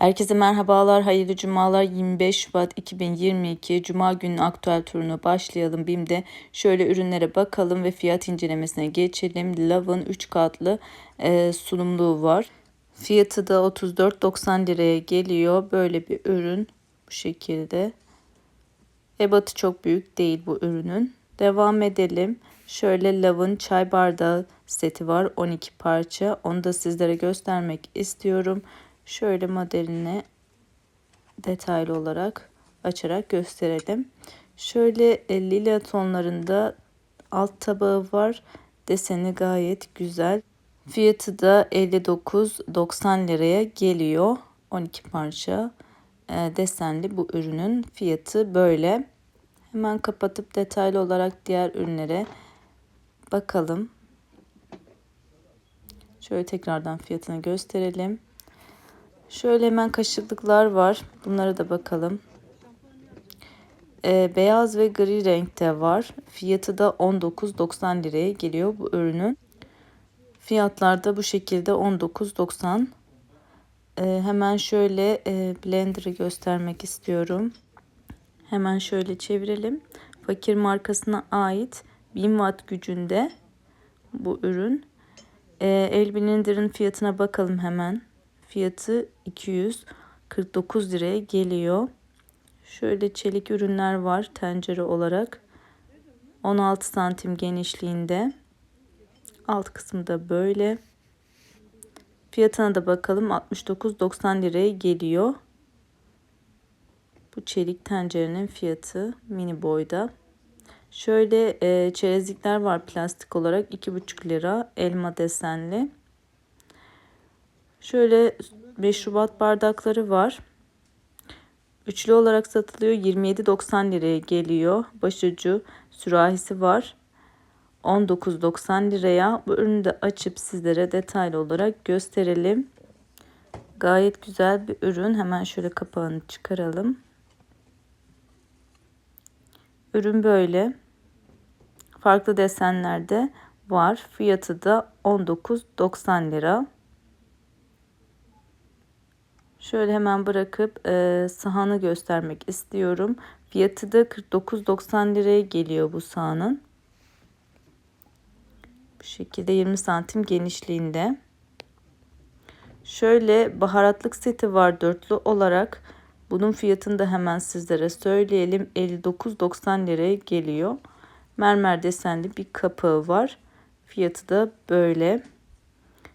Herkese merhabalar, hayırlı cumalar. 25 Şubat 2022 Cuma günü aktüel turunu başlayalım. BİM'de şöyle ürünlere bakalım ve fiyat incelemesine geçelim. Love'ın 3 katlı e, sunumluğu var. Fiyatı da 34.90 liraya geliyor. Böyle bir ürün bu şekilde. Ebatı çok büyük değil bu ürünün. Devam edelim. Şöyle Love'ın çay bardağı seti var. 12 parça. Onu da sizlere göstermek istiyorum. Şöyle modelini detaylı olarak açarak gösterelim. Şöyle e, lila tonlarında alt tabağı var. Deseni gayet güzel. Fiyatı da 59.90 liraya geliyor. 12 parça e, desenli bu ürünün fiyatı böyle. Hemen kapatıp detaylı olarak diğer ürünlere bakalım. Şöyle tekrardan fiyatını gösterelim. Şöyle hemen kaşıklıklar var. Bunlara da bakalım. Ee, beyaz ve gri renkte var. Fiyatı da 19.90 liraya geliyor bu ürünün. Fiyatlar da bu şekilde 19.90. Ee, hemen şöyle e, blender'ı göstermek istiyorum. Hemen şöyle çevirelim. Fakir markasına ait 1000 watt gücünde bu ürün. Ee, el blender'ın fiyatına bakalım hemen. Fiyatı 249 liraya geliyor. Şöyle çelik ürünler var tencere olarak. 16 santim genişliğinde. Alt kısmı da böyle. Fiyatına da bakalım 69.90 liraya geliyor. Bu çelik tencerenin fiyatı mini boyda. Şöyle e, çerezlikler var plastik olarak 2,5 lira elma desenli. Şöyle meşrubat bardakları var. Üçlü olarak satılıyor. 27.90 liraya geliyor. Başucu sürahisi var. 19.90 liraya. Bu ürünü de açıp sizlere detaylı olarak gösterelim. Gayet güzel bir ürün. Hemen şöyle kapağını çıkaralım. Ürün böyle. Farklı desenlerde var. Fiyatı da 19.90 lira. Şöyle hemen bırakıp e, sahanı göstermek istiyorum. Fiyatı da 49.90 liraya geliyor bu sahanın. Bu şekilde 20 santim genişliğinde. Şöyle baharatlık seti var dörtlü olarak. Bunun fiyatını da hemen sizlere söyleyelim. 59.90 liraya geliyor. Mermer desenli bir kapağı var. Fiyatı da böyle.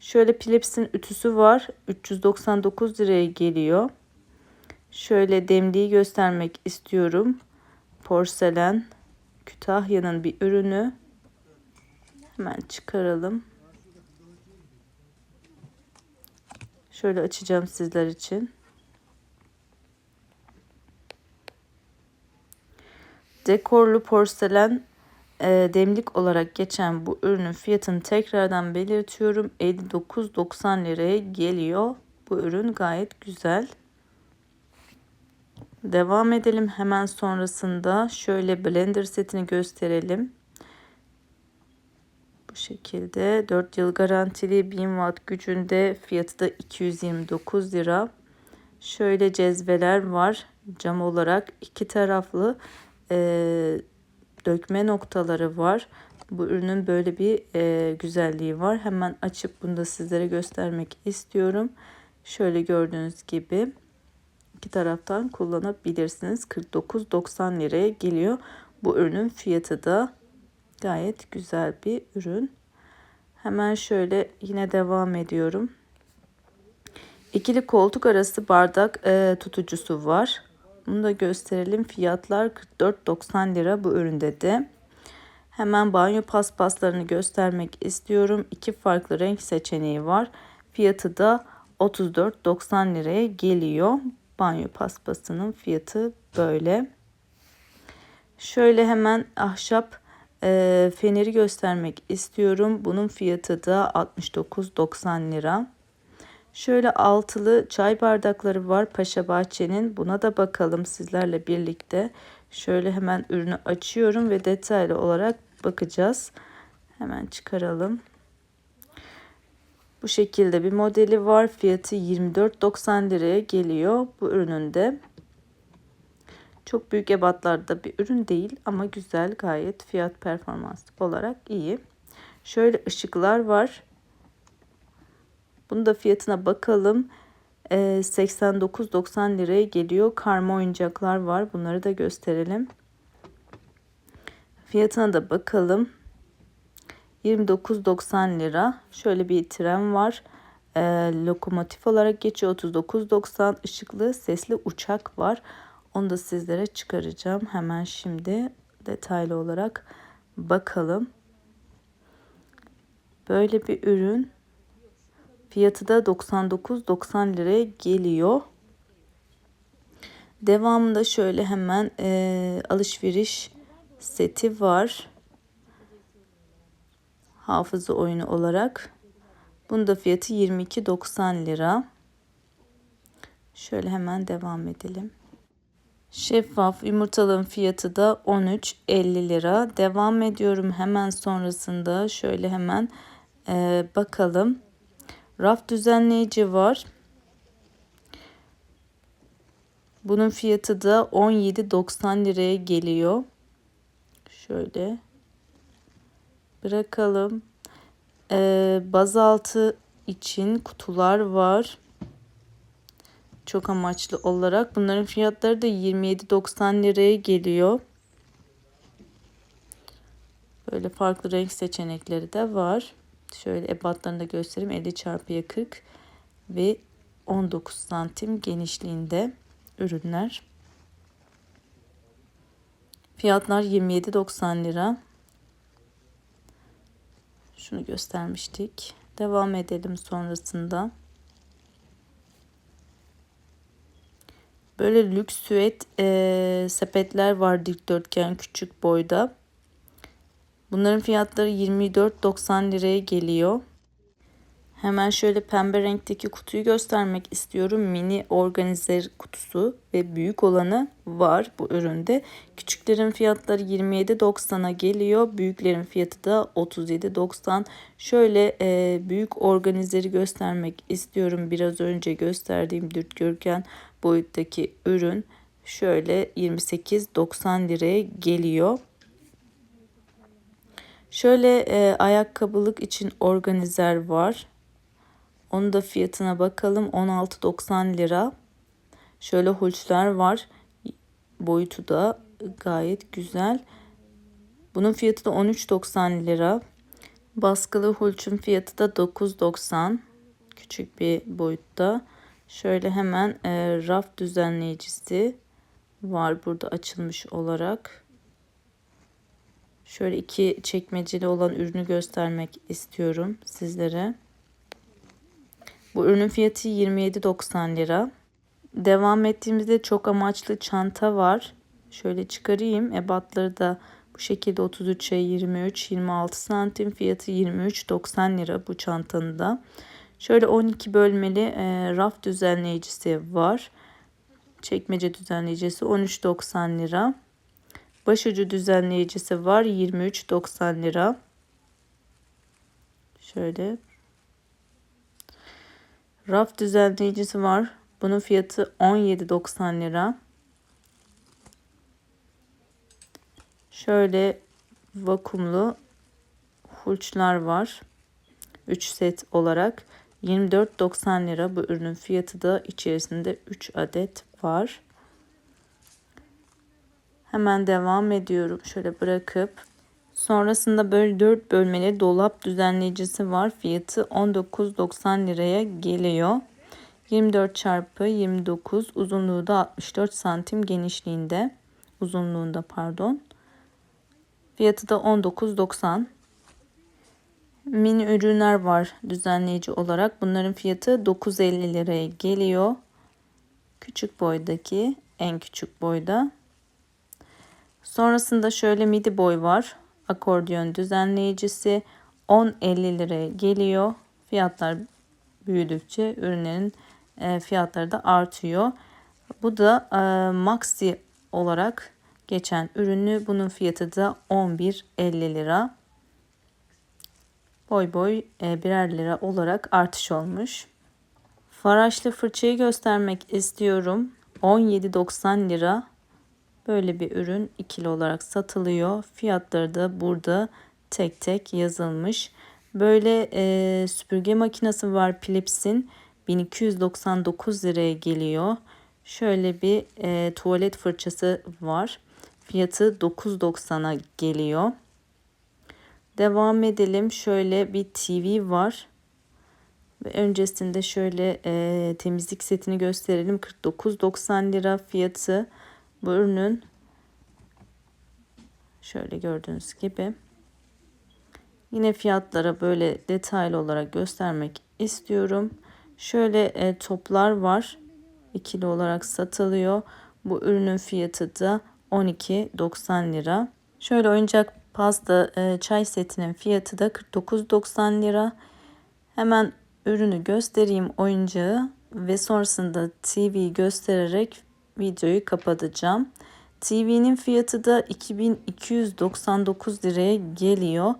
Şöyle Philips'in ütüsü var. 399 liraya geliyor. Şöyle demliği göstermek istiyorum. Porselen Kütahya'nın bir ürünü. Hemen çıkaralım. Şöyle açacağım sizler için. Dekorlu porselen e, demlik olarak geçen bu ürünün fiyatını tekrardan belirtiyorum. 59.90 liraya geliyor. Bu ürün gayet güzel. Devam edelim. Hemen sonrasında şöyle blender setini gösterelim. Bu şekilde 4 yıl garantili 1000 watt gücünde fiyatı da 229 lira. Şöyle cezveler var. Cam olarak iki taraflı e, dökme noktaları var. Bu ürünün böyle bir e, güzelliği var. Hemen açıp bunu da sizlere göstermek istiyorum. Şöyle gördüğünüz gibi iki taraftan kullanabilirsiniz. 49.90 liraya geliyor. Bu ürünün fiyatı da gayet güzel bir ürün. Hemen şöyle yine devam ediyorum. İkili koltuk arası bardak e, tutucusu var. Bunu da gösterelim. Fiyatlar 44.90 lira bu üründe de. Hemen banyo paspaslarını göstermek istiyorum. İki farklı renk seçeneği var. Fiyatı da 34.90 liraya geliyor. Banyo paspasının fiyatı böyle. Şöyle hemen ahşap e, feneri göstermek istiyorum. Bunun fiyatı da 69.90 lira. Şöyle altılı çay bardakları var Paşa Bahçe'nin. Buna da bakalım sizlerle birlikte. Şöyle hemen ürünü açıyorum ve detaylı olarak bakacağız. Hemen çıkaralım. Bu şekilde bir modeli var. Fiyatı 24.90 liraya geliyor bu ürünün de. Çok büyük ebatlarda bir ürün değil ama güzel gayet fiyat performans olarak iyi. Şöyle ışıklar var. Bunu da fiyatına bakalım. Ee, 89.90 liraya geliyor. Karma oyuncaklar var. Bunları da gösterelim. Fiyatına da bakalım. 29.90 lira. Şöyle bir tren var. Ee, lokomotif olarak geçiyor. 39.90 ışıklı sesli uçak var. Onu da sizlere çıkaracağım. Hemen şimdi detaylı olarak bakalım. Böyle bir ürün. Fiyatı da 99.90 liraya geliyor. Devamında şöyle hemen e, alışveriş seti var. Hafıza oyunu olarak. Bunun da fiyatı 22.90 lira. Şöyle hemen devam edelim. Şeffaf yumurtalığın fiyatı da 13.50 lira. Devam ediyorum hemen sonrasında şöyle hemen e, bakalım. Raf düzenleyici var. Bunun fiyatı da 17.90 liraya geliyor. Şöyle bırakalım. Ee, bazaltı için kutular var. Çok amaçlı olarak. Bunların fiyatları da 27.90 liraya geliyor. Böyle farklı renk seçenekleri de var. Şöyle ebatlarını da göstereyim. 50 çarpıya 40 ve 19 santim genişliğinde ürünler. Fiyatlar 27.90 lira. Şunu göstermiştik. Devam edelim sonrasında. Böyle lüks süet e, sepetler var dikdörtgen küçük boyda. Bunların fiyatları 24.90 liraya geliyor. Hemen şöyle pembe renkteki kutuyu göstermek istiyorum. Mini organizer kutusu ve büyük olanı var bu üründe. Küçüklerin fiyatları 27.90'a geliyor. Büyüklerin fiyatı da 37.90. Şöyle e, büyük organizeri göstermek istiyorum. Biraz önce gösterdiğim dürtgörken boyuttaki ürün şöyle 28.90 liraya geliyor. Şöyle e, ayakkabılık için organizer var. Onun da fiyatına bakalım. 16.90 lira. Şöyle hulçlar var. Boyutu da gayet güzel. Bunun fiyatı da 13.90 lira. Baskılı hulçun fiyatı da 9.90. Küçük bir boyutta. Şöyle hemen e, raf düzenleyicisi var burada açılmış olarak. Şöyle iki çekmeceli olan ürünü göstermek istiyorum sizlere. Bu ürünün fiyatı 27.90 lira. Devam ettiğimizde çok amaçlı çanta var. Şöyle çıkarayım. Ebatları da bu şekilde 33'e 23 26 santim fiyatı 23.90 lira bu çantanın da. Şöyle 12 bölmeli e, raf düzenleyicisi var. Çekmece düzenleyicisi 13.90 lira. Başucu düzenleyicisi var 23.90 lira. Şöyle. Raf düzenleyicisi var. Bunun fiyatı 17.90 lira. Şöyle vakumlu hulçlar var. 3 set olarak 24.90 lira bu ürünün fiyatı da içerisinde 3 adet var. Hemen devam ediyorum. Şöyle bırakıp sonrasında böyle 4 bölmeli dolap düzenleyicisi var. Fiyatı 19.90 liraya geliyor. 24 çarpı 29 uzunluğu da 64 santim genişliğinde uzunluğunda pardon. Fiyatı da 19.90. Mini ürünler var düzenleyici olarak. Bunların fiyatı 9.50 liraya geliyor. Küçük boydaki en küçük boyda. Sonrasında şöyle midi boy var. Akordiyon düzenleyicisi 10.50 liraya geliyor. Fiyatlar büyüdükçe ürünlerin e, fiyatları da artıyor. Bu da e, maxi olarak geçen ürünü. Bunun fiyatı da 11.50 lira. boy boy e, birer lira olarak artış olmuş. Faraşlı fırçayı göstermek istiyorum. 17.90 lira. Böyle bir ürün ikili olarak satılıyor. Fiyatları da burada tek tek yazılmış. Böyle e, süpürge makinesi var Philips'in. 1299 liraya geliyor. Şöyle bir e, tuvalet fırçası var. Fiyatı 9.90'a geliyor. Devam edelim. Şöyle bir TV var. Ve öncesinde şöyle e, temizlik setini gösterelim. 49.90 lira fiyatı. Bu ürünün şöyle gördüğünüz gibi. Yine fiyatlara böyle detaylı olarak göstermek istiyorum. Şöyle e, toplar var. ikili olarak satılıyor. Bu ürünün fiyatı da 12.90 lira. Şöyle oyuncak pasta e, çay setinin fiyatı da 49.90 lira. Hemen ürünü göstereyim oyuncağı ve sonrasında TV göstererek videoyu kapatacağım. TV'nin fiyatı da 2299 liraya geliyor.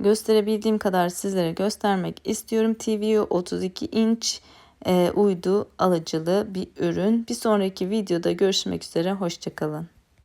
Gösterebildiğim kadar sizlere göstermek istiyorum. TV 32 inç e, uydu alıcılı bir ürün. Bir sonraki videoda görüşmek üzere. Hoşçakalın.